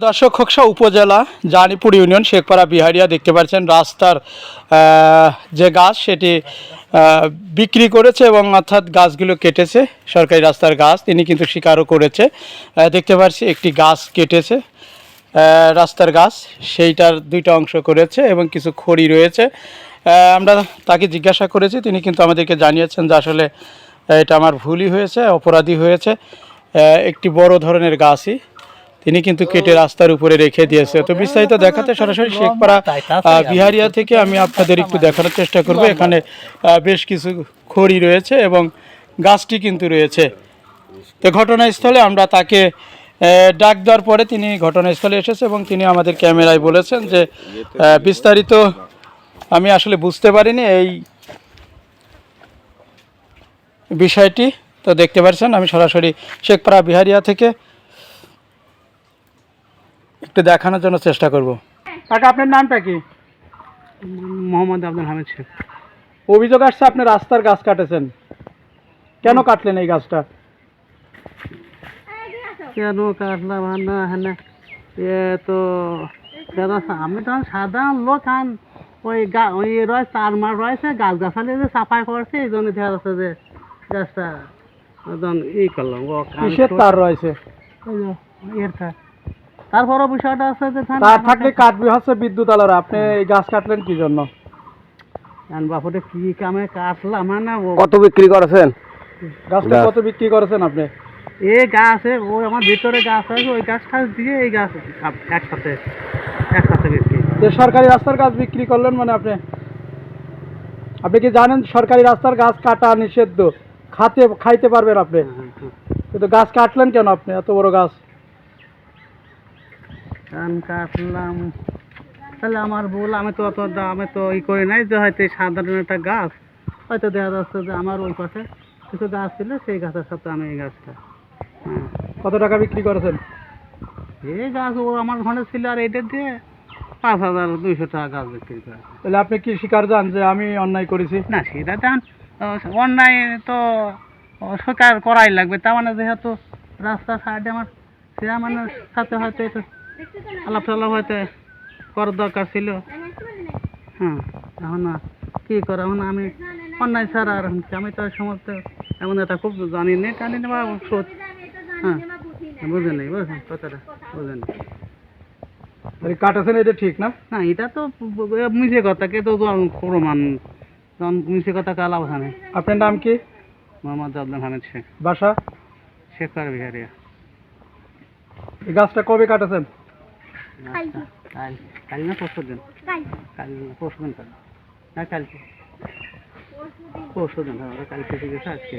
দর্শক খোকসা উপজেলা, জানিপুর ইউনিয়ন, শেখপাড়া, বিহারিয়া দেখতে পাচ্ছেন রাস্তার যে গাছ, সেটি বিক্রি করেছে এবং অর্থাৎ গাছগুলো কেটেছে, সরকারি রাস্তার গাছ, তিনি কিন্তু স্বীকারও করেছে। দেখতে পাচ্ছি একটি গাছ কেটেছে রাস্তার গাছ, সেইটার দুইটা অংশ করেছে এবং কিছু খড়ি রয়েছে। আমরা তাকে জিজ্ঞাসা করেছি, তিনি কিন্তু আমাদেরকে জানিয়েছেন যে আসলে এটা আমার ভুলই হয়েছে, অপরাধী হয়েছে। একটি বড় ধরনের গাছই তিনি কিন্তু কেটে রাস্তার উপরে রেখে দিয়েছে। তো বিস্তারিত দেখাতে সরাসরি শেখপাড়া বিহারিয়া থেকে আমি আপনাদের একটু দেখানোর চেষ্টা করব। এখানে বেশ কিছু খড়ি রয়েছে এবং গাছটি কিন্তু রয়েছে। তো ঘটনাস্থলে আমরা তাকে ডাক দেওয়ার পরে তিনি ঘটনাস্থলে এসেছে এবং তিনি আমাদের ক্যামেরায় বলেছেন যে বিস্তারিত আমি আসলে বুঝতে পারিনি এই বিষয়টি। তো দেখতে পাচ্ছেন আমি সরাসরি শেখপাড়া বিহারিয়া থেকে একটু দেখানোর জন্য চেষ্টা করব। কাকা আপনার নামটা কি? মোহাম্মদ আব্দুল হামিদ শেখ। অভিযোগ আসছে আপনি রাস্তার গাছ কাটেছেন। কেন কাটলেন এই গাছটা? কেন কাটলাম না হ্যাঁ এ তো আমি তো সাধারণ লোক আন ওই গা ওই রয়েছে তার মার রয়েছে গাছ গাছালি যে সাফাই করছে এই জন্য দেখা যাচ্ছে যে গাছটা একদম ই করলাম। কিসের তার রয়েছে? এর তার। তারপরও বিষয়টা আছে যে তার থাকলে কাটবি হচ্ছে বিদ্যুৎ আলোরা। আপনি এই গাছ কাটলেন কি জন্য? বাপুরে কি কামে কাটলাম মানে ও কত বিক্রি করেছেন? গাছটা কত বিক্রি করেছেন আপনি? এই গাছে ওই আমার ভিতরে গাছ আছে ওই গাছ দিয়ে এই গাছ একসাথে একসাথে বিক্রি। যে সরকারি রাস্তার গাছ বিক্রি করলেন মানে আপনি? আপনি কি জানেন সরকারি রাস্তার গাছ কাটা নিষিদ্ধ? খাতে খাইতে পারবেন আপনি? কিন্তু গাছ কাটলেন কেন আপনি এত বড় গাছ? ধান কাটলাম। তাহলে আমার ভুল আমি তো অত আমি তো ই করি নাই যে হয়তো সাধারণ একটা গাছ। হয়তো দেখা যাচ্ছে যে আমার ওই পাশে কিছু গাছ ছিল সেই গাছের সাথে আমি এই গাছটা। হ্যাঁ। কত টাকা বিক্রি করেছেন? এই গাছ ও আমার ঘরে ছিল আর এটা দিয়ে পাঁচ হাজার দুইশো টাকা গাছ বিক্রি করে তাহলে আপনি কি স্বীকার যান যে আমি অন্যায় করেছি? না সেটা দেন অন্যায় তো স্বীকার করাই লাগবে। তার মানে যেহেতু রাস্তার সাইডে আমার মানে সাথে হয়তো আলাপ টালাপ হয়তো করার দরকার ছিল। হ্যাঁ এখন না কী করে? এখন আমি অন্যায় ছাড়া আর আমি তো সমস্ত এমন এটা খুব জানি না জানি না বা সোচ হ্যাঁ বুঝে নেই বুঝলেন কথাটা বুঝেন তাহলে কাটেছেন এটা ঠিক না? না এটা তো মিশে কথা কে তো প্রমাণ তখন মিশে কথা কালা ওখানে আপনার নাম কি? মোহাম্মদ আব্দুল হামিদ শেখ। বাসা? শেখর বিহারিয়া। এই গাছটা কবে কাটেছেন? কাল কাল না পরশু দিন? কাল। পরশু দিন কাল না কালকে। পরশু দিন কালকে গেছে আজকে